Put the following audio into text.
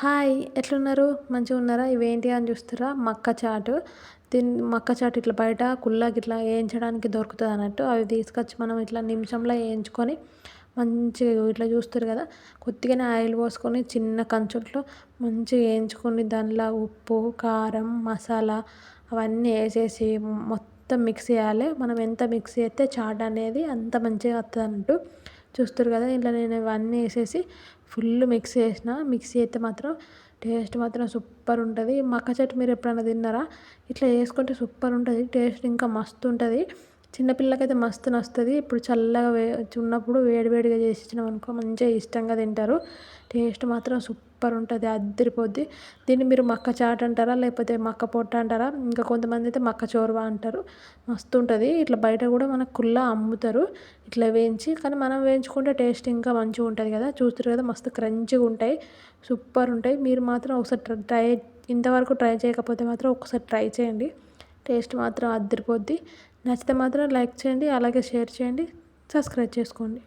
Hi ఎట్లున్నారు? మంచిగా ఉన్నారా? ఇవేంటి అని చూస్తారా మక్క చాటు. దీని మక్క చాటు ఇట్లా బయట కుళ్ళకి ఇట్లా వేయించడానికి దొరుకుతుంది అన్నట్టు. అవి తీసుకొచ్చి మనం ఇట్లా నిమిషంలో వేయించుకొని మంచిగా ఇట్లా చూస్తారు కదా. కొద్దిగానే ఆయిల్ పోసుకొని చిన్న కంచుట్లో మంచిగా వేయించుకొని దానిలో ఉప్పు కారం మసాలా అవన్నీ వేసేసి మొత్తం మిక్స్ చేయాలి. మనం ఎంత మిక్స్ చేస్తే చాట్ అనేది అంత మంచిగా వస్తుంది అన్నట్టు చూస్తారు కదా ఇలా నేను ఇవన్నీ వేసేసి ఫుల్ మిక్స్ చేసిన. మిక్స్ చేస్తే మాత్రం టేస్ట్ మాత్రం సూపర్ ఉంటుంది. మక్క చెట్టు మీరు ఎప్పుడైనా తిన్నారా? ఇట్లా చేసుకుంటే సూపర్ ఉంటుంది టేస్ట్ ఇంకా మస్తు ఉంటుంది. చిన్నపిల్లకైతే మస్తు నస్తుంది ఇప్పుడు చల్లగా వే ఉన్నప్పుడు వేడివేడిగా చేసి ఇచ్చినాం అనుకో మంచిగా ఇష్టంగా తింటారు. టేస్ట్ మాత్రం సూపర్ ఉంటుంది అద్దరిపోద్ది దీన్ని మీరు మక్క చాట్ అంటారా లేకపోతే మక్క పొట్ట అంటారా? ఇంకా కొంతమంది అయితే మక్క చోర్వా అంటారు. మస్తు ఉంటుంది. ఇట్లా బయట కూడా మనకు కుల్లా అమ్ముతారు. ఇట్లా వేయించి కానీ మనం వేయించుకుంటే టేస్ట్ ఇంకా మంచిగా ఉంటుంది కదా. చూస్తారు కదా మస్తు క్రంచిగా ఉంటాయి. సూపర్ ఉంటాయి. మీరు మాత్రం ఒకసారి ట్రై ఇంతవరకు ట్రై చేయకపోతే మాత్రం ఒకసారి ట్రై చేయండి. టేస్ట్ మాత్రం అద్దరిపోద్ది. నచ్చితే మాత్రం లైక్ చేయండి అలాగే షేర్ చేయండి సబ్స్క్రైబ్ చేసుకోండి.